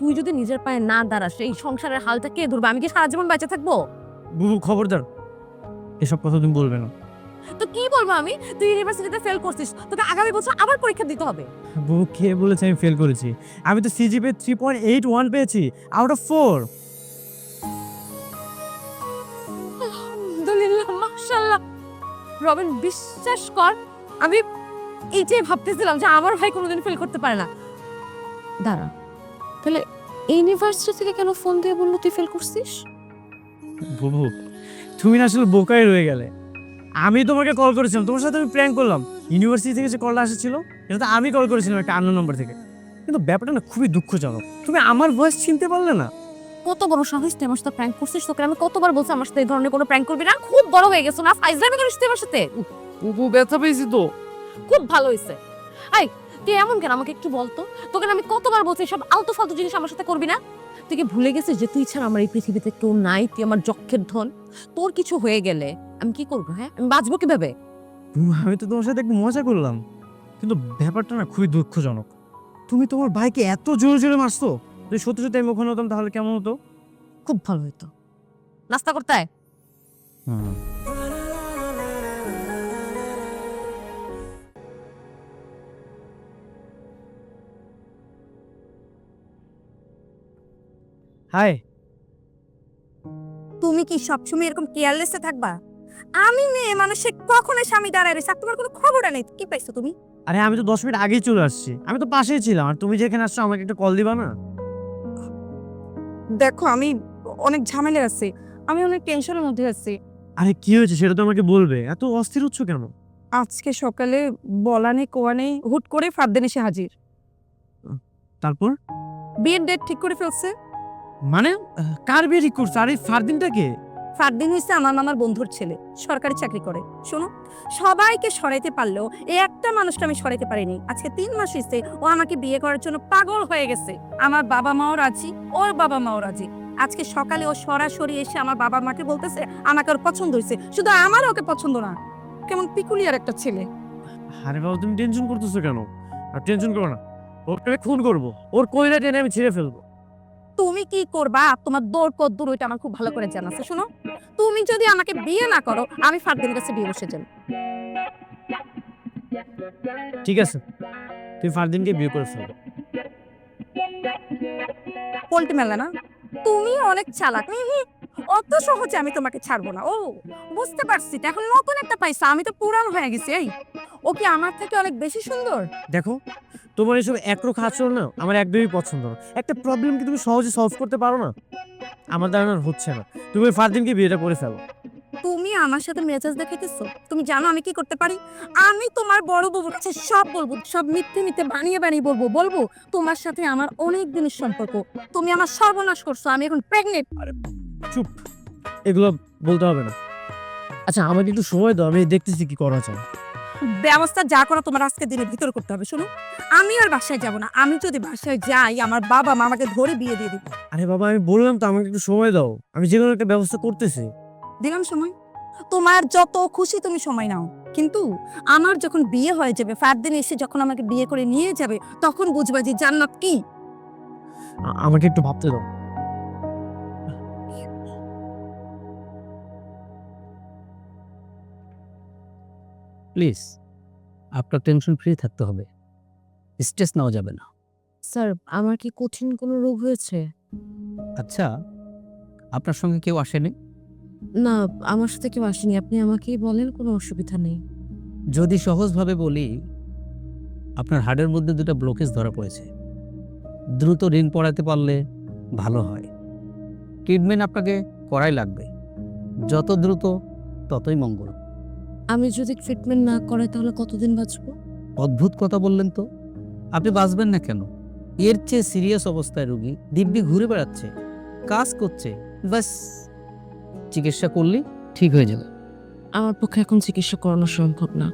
তুই যদি নিজের পায়ে না দাঁড়াস এই সংসারের হালটা কে ধরবে? আমি কি সারা জীবন বেঁচে থাকব? বুবু খবরদার। এসব কথা তুমি বলবে না। তো কি বলব আমি? তুই ইউনিভার্সিটিতে ফেল করছিস তোকে আগামী বছর আবার পরীক্ষা দিতে হবে। বুবু কে বলেছে আমি ফেল করেছি? আমি তো CGPA three point eight one পেয়েছি আউট অফ ফোর আলহামদুলিল্লাহ মাশাআল্লাহ। রবিন বিশ্বাস কর আমি এইটাই ভাবতেছিলাম যে আমার ভাই কোনোদিন ফেল করতে পারে না। দাঁড়া তাহলে ইউনিভার্সিটি থেকে কেন ফোন দিয়ে বলল তুই ফেল করছিস? বুবু তুমি না আসলে বোকাই রয়ে গেলে। আমি তোমাকে কল করেছিলাম তোমার সাথে আমি প্র্যাঙ্ক করলাম। ইউনিভার্সিটি থেকে যে কলটা এসেছিল এটা তো আমি কল করেছিলাম একটা আন্ন নম্বর থেকে। কিন্তু ব্যাপারটা না খুবই দুঃখজনক। তুমি আমার ভয়েস চিনতে পারলে না? কত বড় সাহস তুই আমার সাথে প্র্যাঙ্ক করছিস? তোকে আমি কতবার বলছি আমার সাথে এই ধরনের কোনো প্র্যাঙ্ক করবি না? খুব বড় হয়ে গেছো না? ফাইজলামি করিস তুই আমার সাথে? বুবু ব্যথা পেয়েছি তো। খুব ভালো হয়েছে। আই তুই এমন কেন? আমাকে একটু বলতো তোকে আমি কতবার বলছি সব আলতু ফালতু জিনিস আমার সাথে করবি না? তুই কি ভুলে গেছিস যে তুই ছাড়া আমার এই পৃথিবীতে কেউ নাই? তুই আমার যক্ষের ধন। তোর কিছু হয়ে গেলে আমি কি করব হ্যাঁ? আমি বাঁচবো কীভাবে? আমি তো তোমার সাথে একটু মজা করলাম। কিন্তু ব্যাপারটা না খুবই দুঃখজনক। তুমি তোমার ভাইকে এত জোরে জোরে মারছো? যদি সত্যি সত্যি আমি ওখানে হতাম তাহলে কেমন হতো? খুব ভালো হতো। নাস্তা করতে হাই। তুমি কি সবসময় এরকম কেয়ারলেসে থাকবা? আমি মেয়ে মানুষে কখনো স্বামী দাঁড়ায় রয়েছে? আর তোমার কোনো খবর নেই? কি পাইছো তুমি? আরে আমি তো দশ মিনিট আগেই চলে আসছি। আমি তো পাশেই ছিলাম। আর তুমি যেখানে আসছো আমাকে একটা কল দিবা না? দেখো আমি অনেক ঝামেলা আছে। আমি অনেক টেনশনের মধ্যে আছি। আরে কি হয়েছে? সেটা তো আমাকে বলবে। এত অস্থির হচ্ছ কেন? আজকে সকালে বলা নেই কোয়া নেই হুট করে ফারদেন এসে হাজির। তারপর? বিয়ের ডেট ঠিক করে ফেলছে। মানে কার বিয়ে ঠিক করছে? আরে ফারদিনটা কে? ফারদিন হয়েছে আমার মামার বন্ধুর ছেলে সরকারি চাকরি করে। শোনো সবাইকে সরাইতে পারলেও এই একটা মানুষটা আমি সরাইতে পারিনি। আজকে তিন মাস হয়েছে ও আমাকে বিয়ে করার জন্য পাগল হয়ে গেছে। আমার বাবা মাও রাজি ওর বাবা মাও রাজি। আজকে সকালে ও সরাসরি এসে আমার বাবা মাকে বলতেছে আমাকে ওর পছন্দ হয়েছে শুধু আমার ওকে পছন্দ না কেমন পিকুলিয়ার একটা ছেলে। আরে বাবা তুমি টেনশন করতেছো কেন? আর টেনশন করো না। ওকে খুন করব। ওর কইরা টেনে আমি ছিঁড়ে ফেলব। তুমি কি করবা? তোমার দৌড় কদ্দুর ওইটা আমার খুব ভালো করে জানা আছে। শোনো তুমি যদি আমাকে বিয়ে না করো আমি ফারদিনের কাছে বিয়ে বসে যাব। ঠিক আছে। তুই ফারদিনকে বিয়ে করে ফেলব পোল্ট্রি মেলা না? তুমি অনেক চালাক। অত সহজে আমি তোমাকে ছাড়বো না। ও বুঝতে পারছি। এখন নতুন একটা পাইছা। আমি তো পুরান হয়ে গেছি এই। ও কি আমার থেকে অনেক বেশি সুন্দর? দেখো তোমার এসব একরোখা আচরণ না আমার একদমই পছন্দ না। একটা প্রবলেম কি তুমি সহজে সলভ করতে পারো না? আমার দ্বারা হচ্ছে না। তুমি ওই ফারদিনকে বিয়েটা করে ফেলো। তুমি আমার সাথে মেজাজ দেখাইতেছো? তুমি জানো আমি কি করতে পারি? আমি তোমার বড় বউর কাছে সব বলব সব মিথ্যে মিথ্যে বানিয়ে বানিয়ে বলব বলব তোমার সাথে আমার অনেক দিনের সম্পর্ক। তুমি আমার সর্বনাশ করছ আমি এখন প্রেগনেন্ট চুপ। এগুলো বলতে হবে না। আচ্ছা আমাকে একটু সময় দাও আমি দেখতেছি কি করা যায়। ব্যবস্থা যা করা তোমার আজকে দিনের ভিতরে করতে হবে শোনো। আমি আর বাসায় যাব না আমি যদি বাসায় যাই আমার বাবা মা আমাকে ধরে বিয়ে দিয়ে দিবে। আরে বাবা আমি বললাম তো আমাকে একটু সময় দাও। আমি যে কোনো একটা ব্যবস্থা করতেছি। দিলাম সময়? তোমার যত খুশি তুমি সময় নাও। কিন্তু আমার যখন বিয়ে হয়ে যাবে ফারদিন এসে যখন আমাকে বিয়ে করে নিয়ে যাবে তখন বুঝবা যে জান্নাত কি। আমাকে একটু ভাবতে দাও। প্লিজ আপনার টেনশন ফ্রি থাকতে হবে। স্ট্রেস নেওয়া যাবে না। স্যার আমার কি কঠিন কোনো রোগ হয়েছে? আচ্ছা আপনার সঙ্গে কেউ আসেনি? না আমার সাথে কেউ আসেনি। আপনি আমাকেই বলেন কোনো অসুবিধা নেই। যদি সহজভাবে বলি আপনার হাড়ের মধ্যে দুটো ব্লকেজ ধরা পড়েছে। দ্রুত ঋণ পড়াতে পারলে ভালো হয়। ট্রিটমেন্ট আপনাকে করাই লাগবে। যত দ্রুত ততই মঙ্গল। আমি যদি ট্রিটমেন্ট না করাই তাহলে কতদিন বাঁচবো? অদ্ভুত কথা বললেন তো। আপনি বাঁচবেন না কেন? এর চেয়ে সিরিয়াস অবস্থায় রুগী দিব্যি ঘুরে বেড়াচ্ছে কাজ করছে বাস চিকিৎসা করলে ঠিক হয়ে যাবে। আমার পক্ষে এখন চিকিৎসা করানো সম্ভব না।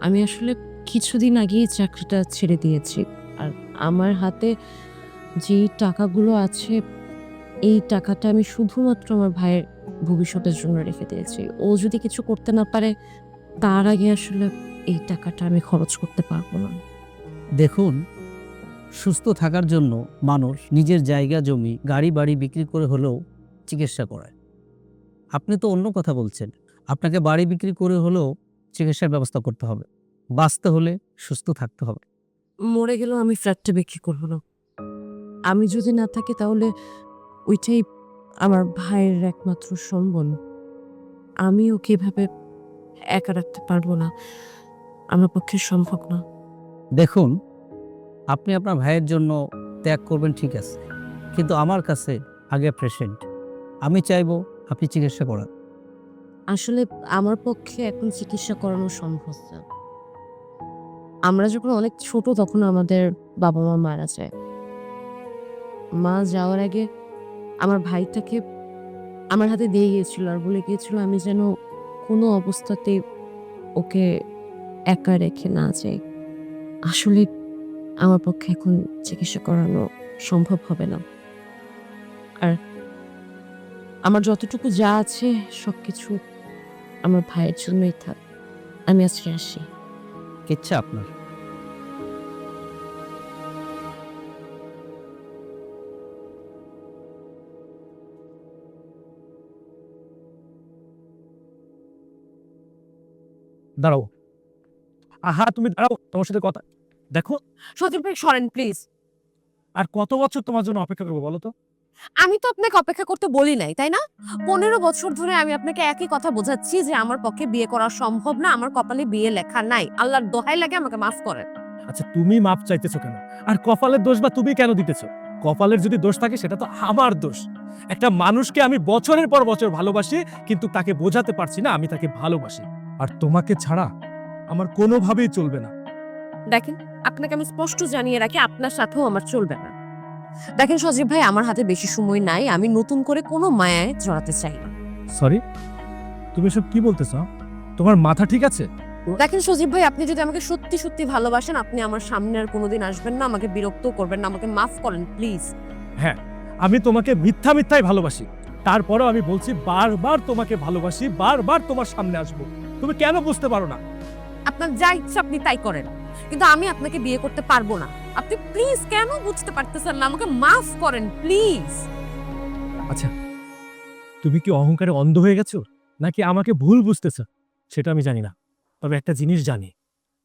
আমি আসলে কিছুদিন আগেই চাকরিটা ছেড়ে দিয়েছি। আর আমার হাতে যে টাকাগুলো আছে এই টাকাটা আমি শুধুমাত্র আমার ভাইয়ের ভবিষ্যতের জন্য রেখে দিয়েছি। ও যদি কিছু করতে না পারে তার আগে আসলে এই টাকাটা আমি খরচ করতে পারব না। দেখুন সুস্থ থাকার জন্য মানুষ নিজের জায়গা জমি গাড়ি বাড়ি বিক্রি করে হলেও চিকিৎসা করায়। আপনি তো অন্য কথা বলছেন আপনাকে বাড়ি বিক্রি করে হলেও চিকিৎসার ব্যবস্থা করতে হবে বাঁচতে হলে সুস্থ থাকতে হবে। মরে গেলেও আমি ফ্ল্যাটটা বিক্রি করব না। আমি যদি না থাকি তাহলে ওইটাই আমার ভাইয়ের একমাত্র সম্বল। আমি ওকে এভাবে একা রাখতে পারব না। আমার পক্ষে সম্ভব না। দেখুন আপনি আপনার ভাইয়ের জন্য ত্যাগ করবেন ঠিক আছে। কিন্তু আমার কাছে আগে পেশেন্ট আমি চাইব আপনি চিকিৎসা করান। আসলে আমার পক্ষে এখন চিকিৎসা করানো সম্ভব না। আমরা যখন অনেক ছোট তখন আমাদের বাবা মা মারা যায়। মা যাওয়ার আগে আমার ভাইটাকে আমার হাতে দিয়ে গিয়েছিল আর বলে গিয়েছিল আমি যেন কোনো অবস্থাতে ওকে একা রেখে না যাই আসলে আমার পক্ষে এখন চিকিৎসা করানো সম্ভব হবে না। আর আমার যতটুকু যা আছে সব কিছু আমার ভাইয়ের জন্যই থাক। আমি আজকে আসি। ইচ্ছা আপনার। দাঁড়াও। আহা তুমি দাঁড়াও তোমার সাথে কথা দেখো। সজীব ভাই সরেন প্লিজ আর কত বছর তোমার জন্য অপেক্ষা করব বলো তো? আমি তো আপনাকে অপেক্ষা করতে বলি নাই তাই না? পনেরো বছর ধরে আমি আপনাকে একই কথা বোঝাচ্ছি যে আমার পক্ষে বিয়ে করা সম্ভব না আমার কপালে বিয়ে লেখা নাই। আল্লাহর দোহাই লাগে আমাকে মাফ করেন। আচ্ছা তুমি মাপ চাইতেছো কেন? আর কপালের দোষ বা তুমি কেন দিতেছো? কপালের যদি দোষ থাকে সেটা তো আমার দোষ। একটা মানুষকে আমি বছরের পর বছর ভালোবাসি কিন্তু তাকে বোঝাতে পারছি না আমি তাকে ভালোবাসি। আর তোমাকে ছাড়া আমার কোনোভাবেই চলবে না। দেখেন আপনাকে আমি স্পষ্ট জানিয়ে রাখি আপনার সাথেও আমার চলবে না। দেখেন সজীব ভাই আমার হাতে বেশি সময় নাই আমি নতুন করে কোনো মায়ায় জড়াতে চাই না। সরি তুমি সব কি বলতেছো? তোমার মাথা ঠিক আছে? দেখেন সজীব ভাই আপনি যদি আমাকে সত্যি সত্যি ভালোবাসেন আপনি আমার সামনে আর কোনোদিন আসবেন না আমাকে বিরক্ত করবেন না আমাকে মাফ করেন প্লিজ হ্যাঁ আমি তোমাকে মিথ্যা মিথ্যাই ভালোবাসি। তারপরেও আমি বলছি বারবার তোমাকে ভালোবাসি বারবার তোমার সামনে আসব। তুমি কেন বুঝতে পারো না? আপনার যা ইচ্ছা আপনি তাই করেন। কিন্তু আমি আপনাকে বিয়ে করতে পারব না। আপনি প্লিজ কেন বুঝতে পারতেছেন না? আমাকে মাফ করেন প্লিজ আচ্ছা তুমি কি অহংকারে অন্ধ হয়ে গেছো? নাকি আমাকে ভুল বুঝতেছ? সেটা আমি জানি না। তবে একটা জিনিস জানি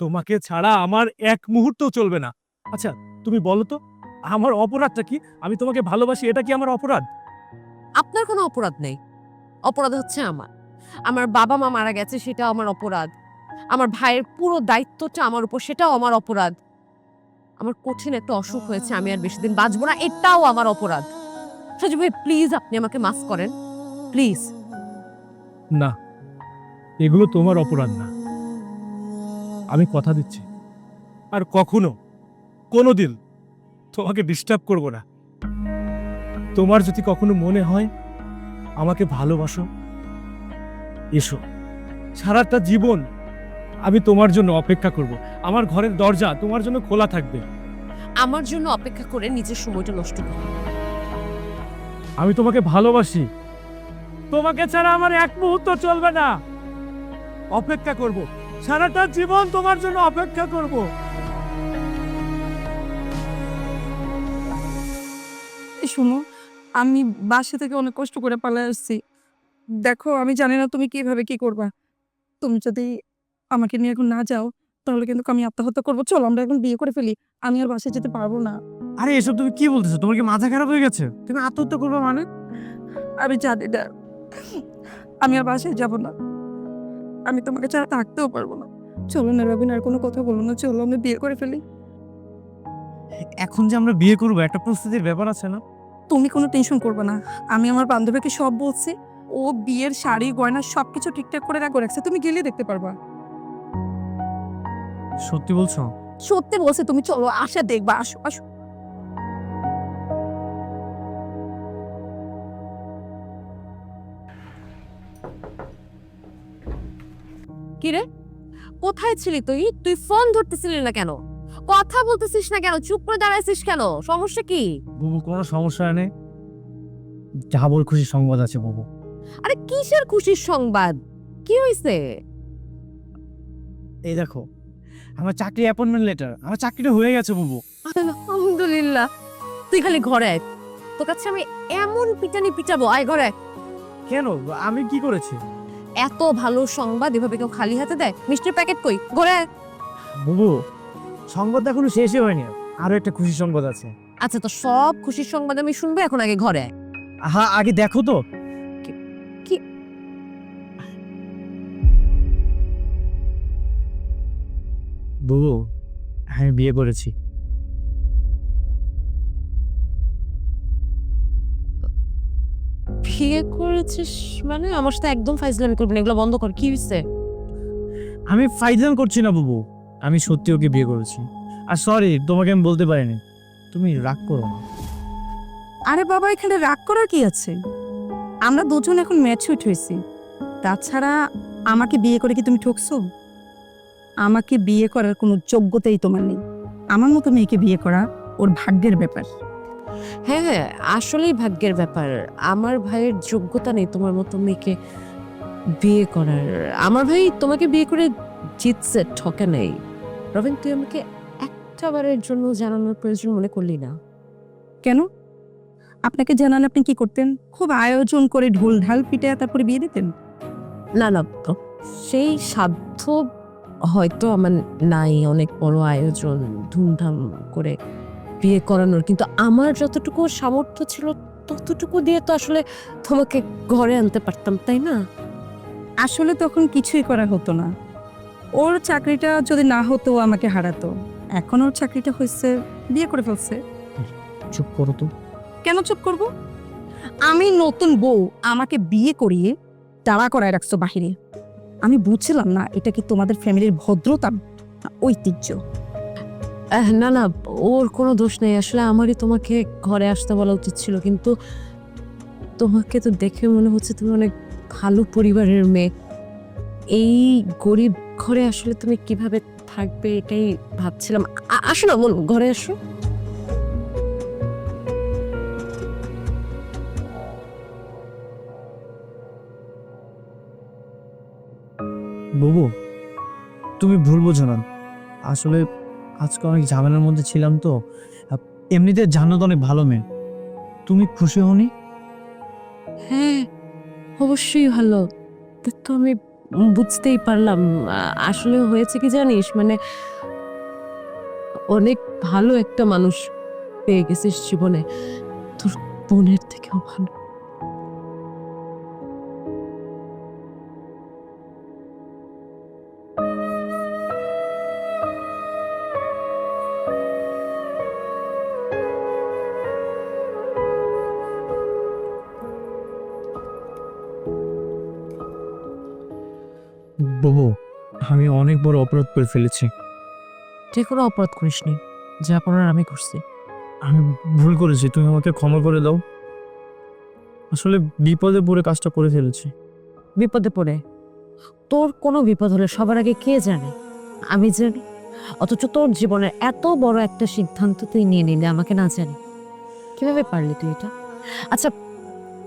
তোমাকে ছাড়া আমার এক মুহূর্ত চলবে না। আচ্ছা তুমি বলো তো আমার অপরাধটা কি? আমি তোমাকে ভালোবাসি এটা কি আমার অপরাধ? আপনার কোনো অপরাধ নেই। অপরাধ হচ্ছে আমার। আমার বাবা মা মারা গেছে, সেটাও আমার অপরাধ। আমার ভাইয়ের পুরো দায়িত্বটা আমার উপর, সেটাও আমার অপরাধ। আমার কঠিন একটা অসুখ হয়েছে, আমি আর বেশি দিন বাঁচবো না, এটাও আমার অপরাধ। সজীব ভাই প্লিজ আপনি আমাকে মাফ করেন। প্লিজ না, এগুলো তোমার অপরাধ না। আমি কথা দিচ্ছি। আর কখনো কোনো দিন তোমাকে ডিস্টার্ব করব না। তোমার যদি কখনো মনে হয়, আমাকে ভালোবাসো এসো। সারাটা জীবন আমি তোমার জন্য অপেক্ষা করব। আমার ঘরের দরজা তোমার জন্য খোলা থাকবে। আমার জন্য অপেক্ষা করে নিজের সময়টা নষ্ট করুন আমি তোমাকে ভালোবাসি। তোমাকে ছাড়া আমার এক মুহূর্ত চলবে না। অপেক্ষা করব। সারাটা জীবন তোমার জন্য অপেক্ষা করব। শোনো আমি বাসা থেকে অনেক কষ্ট করে পালিয়ে আসছি। দেখো আমি জানি না তুমি কীভাবে কি করবা। তুমি যদি আমাকে নিয়ে এখন না যাও তাহলে কিন্তু আমি আত্মহত্যা করব। চলো আমরা এখন বিয়ে করে ফেলি। আমি আর বাসায় যেতে পারব না। আরে এসব তুমি কি বলতেছো? তোমার কি মাথা খারাপ হয়ে গেছে? তুমি আত্মহত্যা করবে মানে? আমি জানি না। আমি আর বাসায় যাব না। আমি তোমাকে ছাড়া থাকতেও পারব না। চলো না রবিন আর কোনো কথা বলো না। চলো আমরা বিয়ে করে ফেলি। এখন যে আমরা বিয়ে করব একটা প্রস্তুতির ব্যাপার আছে না? তুমি কোনো টেনশন করবে না। আমি আমার বান্ধবীকে সব বলছি। ও বিয়ের শাড়ি গয়না সবকিছু ঠিকঠাক করে রাখো রাখছে। তুমি গেলে দেখতে পারবা। সত্যি বলছো? সত্যি বলছে তুমি চলো আসা দেখবা আসো আসো। কিরে কোথায় ছিলি তুই? তুই ফোন ধরতেছিলি না কেন? কথা বলতেছিস না কেন? চুপ করে দাঁড়াইছিস কেন? সমস্যা কি? বুবু কোনো সমস্যা নেই। যা বল খুশি সংবাদ আছে বুবু। আরে কিসের খুশির সংবাদ? কি হয়েছে এই দেখো আমার চাকরি অ্যাপয়েন্টমেন্ট লেটার আমার চাকরিটা হয়ে গেছে বুবু। না তুই খালি ঘরে আয়। তোর কাছে আমি এমন পিটানি পিটাবো আয় ঘরে আয়। কেন? আমি কি করেছি? এত ভালো সংবাদ এভাবে কেউ খালি হাতে দেয়? মিষ্টির প্যাকেট কই? ঘরে আয়। বুবু সংবাদ এখনও শেষই হয়নি। আরও একটা খুশি সংবাদ আছে। আচ্ছা তো সব খুশির সংবাদ আমি শুনব এখন আগে ঘরে আয়। হ্যাঁ আগে দেখো তো। বুবু আমি বিয়ে করেছি। বিয়ে করেছিস মানে? আমার সাথে একদম ফাইজলামি করবি না এগুলো বন্ধ কর কি হয়েছে আমি ফাইজলাম করছি না বুবু আমি সত্যি ওকে বিয়ে করেছি। আর সরি তোমাকে আমি বলতে পারিনি তুমি রাগ করো না। আরে বাবা এখানে রাগ করার কি আছে? আমরা দুজন এখন ম্যাচুইট হয়েছি। তাছাড়া আমাকে বিয়ে করে কি তুমি ঠকছো? আমাকে বিয়ে করার কোনো যোগ্যতাই তোমার নেই। আমার মতো মেয়েকে বিয়ে করা ওর ভাগ্যের ব্যাপার। হ্যাঁ হ্যাঁ আসলেই ভাগ্যের ব্যাপার। আমার ভাইয়ের যোগ্যতা নেই তোমার মতো মেয়েকে বিয়ে করার। আমার ভাই তোমাকে বিয়ে করে জিতছে ঠকে নেই। রবিন তুই আমাকে একটা বারের জন্য জানানোর প্রয়োজন মনে করলি না। কেন? আপনাকে জানান আপনি কি করতেন? খুব আয়োজন করে ঢোল ঢাল পিটে তারপরে বিয়ে দিতেন? না না তো সেই সাধ্য হয়তো আমার নাই অনেক বড় আয়োজন ধুমধাম করে বিয়ে করানোর। কিন্তু আমার যতটুকু সামর্থ্য ছিল ততটুকু দিয়ে তো আসলে তোমাকে ঘরে আনতে পারতাম তাই না? আসলে তখন কিছুই করা হতো না। ওর চাকরিটা যদি না হতো আমাকে হারাতো। এখন ওর চাকরিটা হয়েছে বিয়ে করে ফেলছে। চুপ করো তো। কেন চুপ করব? আমি নতুন বউ আমাকে বিয়ে করিয়ে তাড়া করায় রাখছো বাহিরে। আমি বুঝছিলাম না, এটা কি তোমাদের ফ্যামিলির ভদ্রতা? ঐতিহ্য। না না, ওর কোনো দোষ নেই। আসলে আমারই তোমাকে ঘরে আসতে বলা উচিত ছিল, কিন্তু তোমাকে তো দেখে মনে হচ্ছে তুমি অনেক ভালো পরিবারের মেয়ে। এই গরিব ঘরে আসলে তুমি কীভাবে থাকবে এটাই ভাবছিলাম। আসো না, বোন, ঘরে আসো। বুবু, তুমি ভুল বোঝো না। আসলে আজকে অনেক ঝামেলার মধ্যে ছিলাম তো। এমনিতে জানো তো অনেক ভালো মেয়ে। তুমি খুশি হওনি? হ্যাঁ অবশ্যই ভালো। তো আমি বুঝতেই পারলাম। আসলে হয়েছে কি জানিস? মানে অনেক ভালো একটা মানুষ পেয়ে গেছিস জীবনে। তোর বোনের থেকেও ভালো। অনেক বড় অপরাধ করে ফেলেছি। যে কোনো অপরাধ করিসনি। যা করার আমি করছি। আমি ভুল করেছি। তুমি আমাকে ক্ষমা করে দাও। আসলে বিপদে পড়ে কাজটা করে ফেলেছি। বিপদে পড়ে? তোর কোনো বিপদ হলে সবার আগে কে জানে? আমি জানি। অথচ তোর জীবনের এত বড় একটা সিদ্ধান্ত তুই নিয়ে নিলে আমাকে না জানি। কীভাবে পারলি তুই এটা? আচ্ছা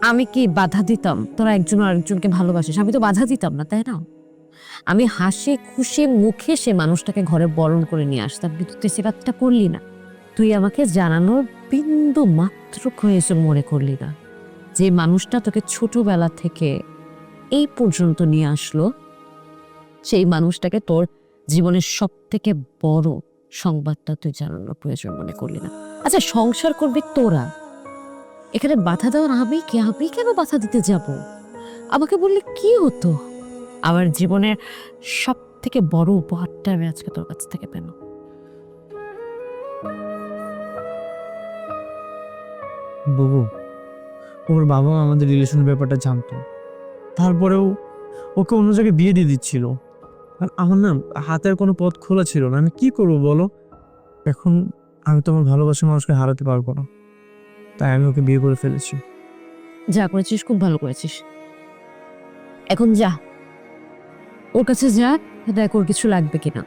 আমি কি বাধা দিতাম? তোরা একজন আরেকজনকে ভালোবাসিস? আমি তো বাধা দিতাম না তাই না? আমি হাসে, খুশি, মুখে সে মানুষটাকে ঘরে বরণ করে নিয়ে আসতাম। কিন্তু তুই সে করলি না। তুই আমাকে জানানোর বিন্দু মাত্র প্রয়োজন মনে করলি না। যে মানুষটা তোকে ছোটবেলা থেকে এই পর্যন্ত নিয়ে আসলো, সেই মানুষটাকে তোর জীবনের সব থেকে বড় সংবাদটা তুই জানানোর প্রয়োজন মনে করলি না। আচ্ছা সংসার করবি তোরা। এখানে বাধা দেওয়ার আমি কি? আমি কেন বাধা দিতে যাব? আমাকে বললে কি হতো? আমার জীবনের সব থেকে বড় উপহারটা আমি আজকে তোর কাছ থেকে পেলাম। বুবু ওর বাবা আমাদের রিলেশনের ব্যাপারটা জানতো। তারপরেও ওকে অন্য জায়গায় বিয়ে দিয়ে দিচ্ছিল। আর আমার না হাতের কোনো পথ খোলা ছিল না। আমি কি করব বলো? এখন আমি তো আমার ভালোবাসার মানুষকে হারাতে পারব না। তাই আমি ওকে বিয়ে করে ফেলেছি। যা করেছিস খুব ভালো করেছিস। এখন যা। ওর কাছে যা দেখ ওর কিছু লাগবে কিনা।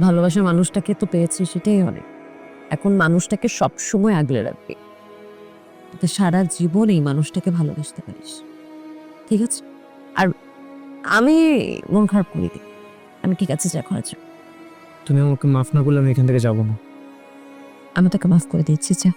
ভালোবাসার মানুষটাকে তো পেয়েছি সেটাই অনেক। এখন মানুষটাকে সব সময় আগলে রাখবি। সারা জীবন এই মানুষটাকে ভালোবাসতে পারিস। ঠিক আছে? আর আমি মন খারাপ করি দিই আমি ঠিক আছে যা জন্য। তুমি আমাকে মাফ না করলে আমি এখান থেকে যাব না। আমি তোকে মাফ করে দিচ্ছি যা।